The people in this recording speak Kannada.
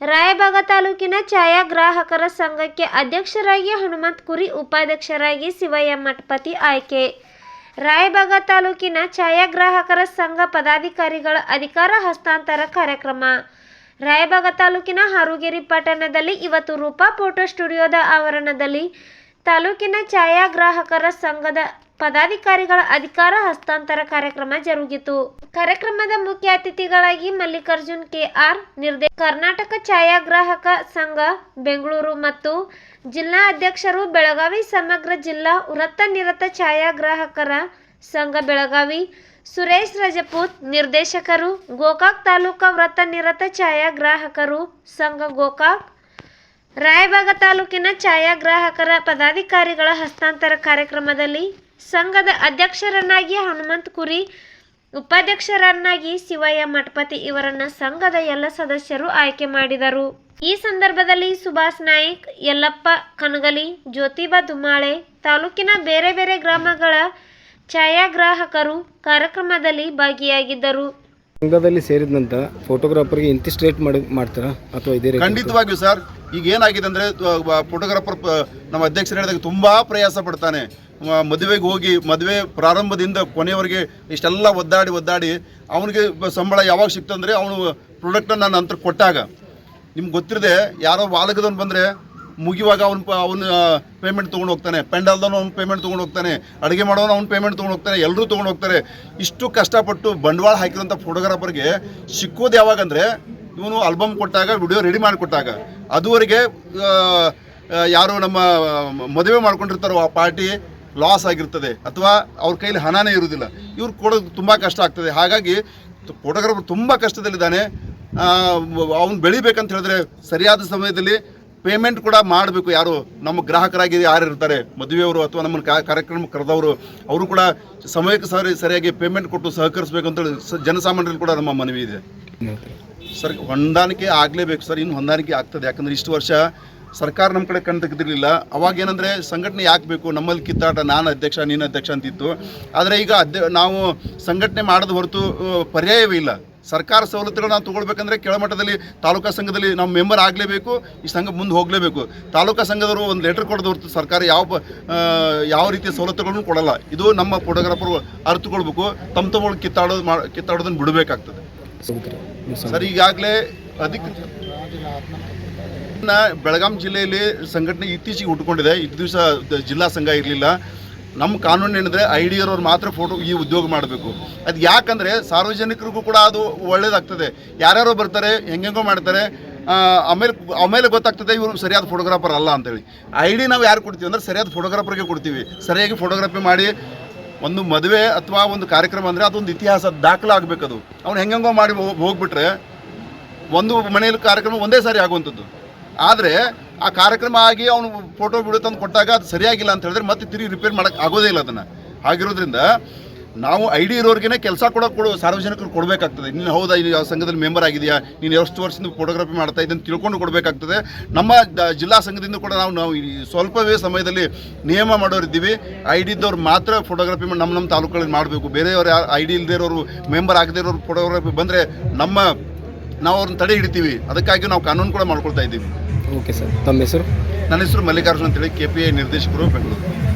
ರಾಯಬಾಗ ತಾಲೂಕಿನ ಛಾಯಾಗ್ರಾಹಕರ ಸಂಘಕ್ಕೆ ಅಧ್ಯಕ್ಷರಾಗಿ ಹನುಮಂತ್ ಕುರಿ, ಉಪಾಧ್ಯಕ್ಷರಾಗಿ ಶಿವಯ್ಯ ಮಠಪತಿ ಆಯ್ಕೆ. ರಾಯಬಾಗ ತಾಲೂಕಿನ ಛಾಯಾಗ್ರಾಹಕರ ಸಂಘ ಪದಾಧಿಕಾರಿಗಳ ಅಧಿಕಾರ ಹಸ್ತಾಂತರ ಕಾರ್ಯಕ್ರಮ. ರಾಯಬಾಗ ತಾಲೂಕಿನ ಹಾರುಗೇರಿ ಪಟ್ಟಣದಲ್ಲಿ ಇವತ್ತು ರೂಪಾ ಫೋಟೋ ಸ್ಟುಡಿಯೋದ ಆವರಣದಲ್ಲಿ ತಾಲೂಕಿನ ಛಾಯಾಗ್ರಾಹಕರ ಸಂಘದ ಪದಾಧಿಕಾರಿಗಳ ಅಧಿಕಾರ ಹಸ್ತಾಂತರ ಕಾರ್ಯಕ್ರಮ ಜರುಗಿತು. ಕಾರ್ಯಕ್ರಮದ ಮುಖ್ಯ ಅತಿಥಿಗಳಾಗಿ ಮಲ್ಲಿಕಾರ್ಜುನ್ ಕೆ ಆರ್ ನಿರ್ದೇ ಕರ್ನಾಟಕ ಛಾಯಾಗ್ರಾಹಕ ಸಂಘ, ಬೆಂಗಳೂರು ಮತ್ತು ಜಿಲ್ಲಾ ಅಧ್ಯಕ್ಷರು, ಬೆಳಗಾವಿ ಸಮಗ್ರ ಜಿಲ್ಲಾ ವೃತ್ತ ನಿರತ ಛಾಯಾಗ್ರಾಹಕರ ಸಂಘ, ಬೆಳಗಾವಿ ಸುರೇಶ್ ರಜಪೂತ್ ನಿರ್ದೇಶಕರು, ಗೋಕಾಕ್ ತಾಲೂಕಾ ವೃತ್ತ ನಿರತ ಛಾಯಾಗ್ರಾಹಕರು, ಸಂಘ ಗೋಕಾಕ್ ರಾಯಬಾಗ ತಾಲೂಕಿನ ಛಾಯಾಗ್ರಾಹಕರ ಪದಾಧಿಕಾರಿಗಳ ಹಸ್ತಾಂತರ ಕಾರ್ಯಕ್ರಮದಲ್ಲಿ ಸಂಘದ ಅಧ್ಯಕ್ಷರನ್ನಾಗಿ ಹನುಮಂತ್ ಕುರಿ, ಉಪಾಧ್ಯಕ್ಷರನ್ನಾಗಿ ಶಿವಯ್ಯ ಮಠಪತಿ ಇವರನ್ನ ಸಂಘದ ಎಲ್ಲ ಸದಸ್ಯರು ಆಯ್ಕೆ ಮಾಡಿದರು. ಈ ಸಂದರ್ಭದಲ್ಲಿ ಸುಭಾಷ್ ನಾಯ್ಕ್, ಯಲ್ಲಪ್ಪ ಕನಗಲಿ, ಜ್ಯೋತಿಬಾ ದುಮಾಳೆ, ತಾಲೂಕಿನ ಬೇರೆ ಬೇರೆ ಗ್ರಾಮಗಳ ಛಾಯಾಗ್ರಾಹಕರು ಕಾರ್ಯಕ್ರಮದಲ್ಲಿ ಭಾಗಿಯಾಗಿದ್ದರು. ಸಂಘದಲ್ಲಿ ಸೇರಿದಂತ ಫೋಟೋಗ್ರಾಫರ್ಗೆ ಇಂತಿಷ್ಟು ರೇಟ್ ಮಾಡಿ ಮಾಡ್ತಾರಾ ಅಥವಾ ಇದೇ ಖಂಡಿತವಾಗಿಯೂ ಸರ್. ಈಗ ಏನಾಗಿದೆ ಅಂದರೆ ಫೋಟೋಗ್ರಾಫರ್ ನಮ್ಮ ಅಧ್ಯಕ್ಷರು ಹೇಳಿದಾಗ ತುಂಬ ಪ್ರಯಾಸ ಪಡ್ತಾನೆ. ಮದುವೆಗೆ ಹೋಗಿ, ಮದುವೆ ಪ್ರಾರಂಭದಿಂದ ಕೊನೆಯವರೆಗೆ ಇಷ್ಟೆಲ್ಲ ಒದ್ದಾಡಿ ಒದ್ದಾಡಿ ಅವನಿಗೆ ಸಂಬಳ ಯಾವಾಗ ಸಿಕ್ತಂದರೆ ಅವನು ಪ್ರಾಡಕ್ಟನ್ನು ನನ್ನ ನಂತರ ಕೊಟ್ಟಾಗ. ನಿಮ್ಗೆ ಗೊತ್ತಿರದೆ, ಯಾರೋ ಬಾಲಕದವನು ಬಂದರೆ ಮುಗಿಯುವಾಗ ಅವ್ನು ಅವನು ಪೇಮೆಂಟ್ ತೊಗೊಂಡು ಹೋಗ್ತಾನೆ. ಪೆಂಡಲ್ದವನು ಅವ್ನು ಪೇಮೆಂಟ್ ತೊಗೊಂಡು ಹೋಗ್ತಾನೆ. ಅಡುಗೆ ಮಾಡೋನು ಅವ್ನು ಪೇಮೆಂಟ್ ತೊಗೊಂಡು ಹೋಗ್ತಾನೆ. ಎಲ್ಲರೂ ತೊಗೊಂಡು ಹೋಗ್ತಾರೆ. ಇಷ್ಟು ಕಷ್ಟಪಟ್ಟು ಬಂಡವಾಳ ಹಾಕಿರೋಂಥ ಫೋಟೋಗ್ರಾಫರ್ಗೆ ಸಿಕ್ಕೋದು ಯಾವಾಗಂದರೆ ಇವನು ಆಲ್ಬಮ್ ಕೊಟ್ಟಾಗ ವಿಡಿಯೋ ರೆಡಿ ಮಾಡಿಕೊಟ್ಟಾಗ. ಅದುವರೆಗೆ ಯಾರು ನಮ್ಮ ಮದುವೆ ಮಾಡ್ಕೊಂಡಿರ್ತಾರೋ ಆ ಪಾರ್ಟಿ ಲಾಸ್ ಆಗಿರ್ತದೆ. ಅಥವಾ ಅವ್ರ ಕೈಲಿ ಹಣನೇ ಇರುವುದಿಲ್ಲ ಇವ್ರು ಕೊಡೋದು ತುಂಬ ಕಷ್ಟ ಆಗ್ತದೆ. ಹಾಗಾಗಿ ಫೋಟೋಗ್ರಾಫರ್ ತುಂಬ ಕಷ್ಟದಲ್ಲಿದ್ದಾನೆ. ಅವ್ನು ಬೆಳಿಬೇಕಂತ ಹೇಳಿದ್ರೆ ಸರಿಯಾದ ಸಮಯದಲ್ಲಿ ಪೇಮೆಂಟ್ ಕೂಡ ಮಾಡಬೇಕು. ಯಾರು ನಮ್ಮ ಗ್ರಾಹಕರಾಗಿ ಯಾರು ಇರ್ತಾರೆ? ಮದುವೆಯವರು ಅಥವಾ ನಮ್ಮ ಕಾರ್ಯಕ್ರಮ ಕರೆದವರು, ಅವರು ಕೂಡ ಸಮಯಕ್ಕೆ ಸರಿ ಸರಿಯಾಗಿ ಪೇಮೆಂಟ್ ಕೊಟ್ಟು ಸಹಕರಿಸಬೇಕು ಅಂತೇಳಿ ಜನಸಾಮಾನ್ಯರಲ್ಲಿ ಕೂಡ ನಮ್ಮ ಮನವಿ ಇದೆ. ಸರ್, ಹೊಂದಾಣಿಕೆ ಆಗಲೇಬೇಕು ಸರ್. ಇನ್ನು ಹೊಂದಾಣಿಕೆ ಆಗ್ತದೆ. ಯಾಕಂದ್ರೆ ಇಷ್ಟು ವರ್ಷ ಸರ್ಕಾರ ನಮ್ಮ ಕಡೆ ಕಣ್ ತೆಗೆದಿರಲಿಲ್ಲ. ಅವಾಗ ಏನಂದರೆ ಸಂಘಟನೆ ಯಾಕೆ ಬೇಕು ನಮ್ಮಲ್ಲಿ ಕಿತ್ತಾಟ, ನಾನು ಅಧ್ಯಕ್ಷ, ನೀನು ಅಧ್ಯಕ್ಷ ಅಂತಿತ್ತು. ಆದರೆ ಈಗ ಅಧ್ಯ ನಾವು ಸಂಘಟನೆ ಮಾಡೋದು ಹೊರತು ಪರ್ಯಾಯವೇ ಇಲ್ಲ. ಸರ್ಕಾರ ಸವಲತ್ತುಗಳು ನಾವು ತೊಗೊಳ್ಬೇಕಂದ್ರೆ ಕೆಳಮಟ್ಟದಲ್ಲಿ ತಾಲೂಕಾ ಸಂಘದಲ್ಲಿ ನಾವು ಮೆಂಬರ್ ಆಗಲೇಬೇಕು, ಈ ಸಂಘ ಮುಂದೆ ಹೋಗಲೇಬೇಕು. ತಾಲೂಕಾ ಸಂಘದವರು ಒಂದು ಲೆಟರ್ ಕೊಡೋದು ಹೊರತು ಸರ್ಕಾರ ಯಾವ ಯಾವ ರೀತಿಯ ಸವಲತ್ತುಗಳನ್ನು ಕೊಡಲ್ಲ. ಇದು ನಮ್ಮ ಫೋಟೋಗ್ರಾಫರ್ ಅರ್ಥಕೊಳ್ಬೇಕು ತಮ್ಮ ತಮ್ಮ ಕಿತ್ತಾಡೋದು ಮಾ ಕಿತ್ತಾಡೋದನ್ನು ಬಿಡಬೇಕಾಗ್ತದೆ. ಸರ್, ಈಗಾಗಲೇ ಅದಕ್ಕೆ ಬೆಳಗಾಂ ಜಿಲ್ಲೆಯಲ್ಲಿ ಸಂಘಟನೆ ಇತ್ತೀಚೆಗೆ ಹುಟ್ಟುಕೊಂಡಿದೆ. ಇದು ದಿವಸ ಜಿಲ್ಲಾ ಸಂಘ ಇರಲಿಲ್ಲ. ನಮ್ಮ ಕಾನೂನು ಏನಿದ್ರೆ ಐ ಡಿ ಇರೋರು ಮಾತ್ರ ಫೋಟೋ ಈ ಉದ್ಯೋಗ ಮಾಡಬೇಕು. ಅದು ಯಾಕಂದರೆ ಸಾರ್ವಜನಿಕರಿಗೂ ಕೂಡ ಅದು ಒಳ್ಳೇದಾಗ್ತದೆ. ಯಾರ್ಯಾರೋ ಬರ್ತಾರೆ, ಹೆಂಗೆಂಗೋ ಮಾಡ್ತಾರೆ. ಆಮೇಲೆ ಆಮೇಲೆ ಗೊತ್ತಾಗ್ತದೆ ಇವರು ಸರಿಯಾದ ಫೋಟೋಗ್ರಾಫರ್ ಅಲ್ಲ ಅಂತೇಳಿ. ಐ ಡಿ ನಾವು ಯಾರು ಕೊಡ್ತೀವಿ ಅಂದ್ರೆ ಸರಿಯಾದ ಫೋಟೋಗ್ರಾಫರ್ಗೆ ಕೊಡ್ತೀವಿ. ಸರಿಯಾಗಿ ಫೋಟೋಗ್ರಫಿ ಮಾಡಿ ಒಂದು ಮದುವೆ ಅಥವಾ ಒಂದು ಕಾರ್ಯಕ್ರಮ ಅಂದರೆ ಅದೊಂದು ಇತಿಹಾಸ ದಾಖಲಾಗಬೇಕು ಅದು ಅವ್ನು ಹೆಂಗೆಂಗೋ ಮಾಡಿ ಹೋಗ್- ಹೋಗ್ಬಿಟ್ರೆ ಒಂದು ಮನೆಯಲ್ಲಿ ಕಾರ್ಯಕ್ರಮ ಒಂದೇ ಸಾರಿ ಆಗುವಂಥದ್ದು. ಆದರೆ ಆ ಕಾರ್ಯಕ್ರಮ ಆಗಿ ಅವನು ಫೋಟೋ ಬಿಡು ತಂದು ಕೊಟ್ಟಾಗ ಅದು ಸರಿಯಾಗಿಲ್ಲ ಅಂತ ಹೇಳಿದ್ರೆ ಮತ್ತೆ ತಿರುಗಿ ರಿಪೇರ್ ಮಾಡೋಕ್ಕೆ ಆಗೋದೇ ಇಲ್ಲ ಅದನ್ನು. ಆಗಿರೋದ್ರಿಂದ ನಾವು ಐ ಡಿ ಇರೋರಿಗೇನೆ ಕೆಲಸ ಕೂಡ, ಕೊಡು ಸಾರ್ವಜನಿಕರು ಕೊಡಬೇಕಾಗ್ತದೆ. ನೀನು ಹೌದಾ ಇಲ್ಲಿ ಯಾವ ಸಂಘದಲ್ಲಿ ಮೆಂಬರ್ ಆಗಿದೆಯಾ? ನೀನು ಎಷ್ಟು ವರ್ಷದಿಂದ ಫೋಟೋಗ್ರಫಿ ಮಾಡ್ತಾ ಇದ್ದೀನಿ ತಿಳ್ಕೊಂಡು ಕೊಡಬೇಕಾಗ್ತದೆ. ನಮ್ಮ ಜಿಲ್ಲಾ ಸಂಘದಿಂದ ಕೂಡ ನಾವು ನಾವು ಸ್ವಲ್ಪವೇ ಸಮಯದಲ್ಲಿ ನಿಯಮ ಮಾಡೋರಿದ್ದೀವಿ ಐ ಡಿ ಇದ್ದವ್ರು ಮಾತ್ರ ಫೋಟೋಗ್ರಫಿ ನಮ್ಮ ನಮ್ಮ ತಾಲೂಕುಗಳಲ್ಲಿ ಮಾಡಬೇಕು. ಬೇರೆಯವರು ಐ ಡಿ ಇಲ್ಲದೇ ಇರೋರು ಮೆಂಬರ್ ಆಗದೇ ಇರೋರು ಫೋಟೋಗ್ರಫಿ ಬಂದರೆ ನಮ್ಮ, ನಾವು ಅವ್ರನ್ನ ತಡೆ ಹಿಡಿತೀವಿ. ಅದಕ್ಕಾಗಿ ನಾವು ಕಾನೂನು ಕೂಡ ಮಾಡ್ಕೊಳ್ತಾ ಇದ್ದೀವಿ. Okay sir. ತಮ್ಮ ಹೆಸರು? ನನ್ನ ಹೆಸರು ಮಲ್ಲಿಕಾರ್ಜುನ್ ಅಂತೇಳಿ ಕೆ ಪಿ ಐ ನಿರ್ದೇಶಕರು ಬೆಂಗಳೂರು